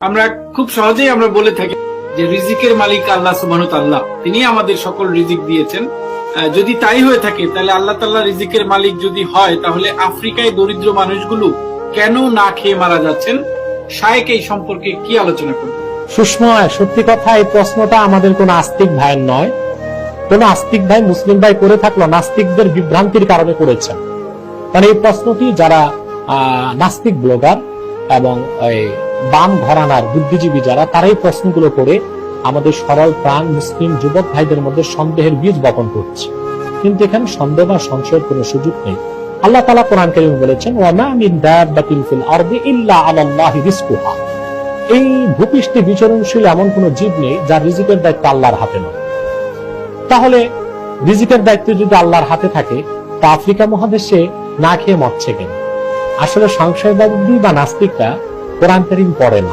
আমরা খুব সহজেই আমরা বলে থাকি যে রিজিকের মালিক আল্লাহ সুবাহত আল্লাহ তিনি আমাদের সকল রিজিক দিয়েছেন। যদি তাই হয়ে থাকে, তাহলে আল্লাহ তাল্লাহ রিজিকের মালিক যদি হয়, তাহলে আফ্রিকায় দরিদ্র মানুষগুলো কেন না খেয়ে মারা যাচ্ছেন? শায়েক এই সম্পর্কে কি আলোচনা করবে? সুষমা, সত্যি কথা, এই প্রশ্নটা আমাদের কোন আস্তিক ভাইয়ের নয়। কোন আস্তিক ভাই, মুসলিম ভাই করে থাকল, নাস্তিকদের বিভ্রান্তির কারণে করেছেন কারণ এই প্রশ্নটি যারা নাস্তিক ব্লগার এবং বাম ঘরানার বুদ্ধিজীবী যারা, তারাই প্রশ্নগুলো করে আমাদের সরল প্রাণ মুসলিম যুবক ভাইদের মধ্যে সন্দেহের বীজ বপন করছে। কিন্তু এখানে সন্দেহ বা সংশয়ের কোনো সুযোগ নেই। আল্লাহ তালা কোরআন করিম বলেছেন, ওয়ামা মিন দাব্বাতিন ফিল আরদি ইল্লা আলাল্লাহি রিজকুহা। এই ভূপৃষ্ঠে বিচরণশীল এমন কোন জীব নেই যার রিজিকের দায়িত্ব আল্লাহর হাতে নয় তাহলে রিজিকের দায়িত্ব যদি আল্লাহর হাতে থাকে, তা আফ্রিকা মহাদেশে না খেয়ে মরছে কেন? আসলে সংশয়বাদী বা নাস্তিকরা কোরআন করিম পড়ে না।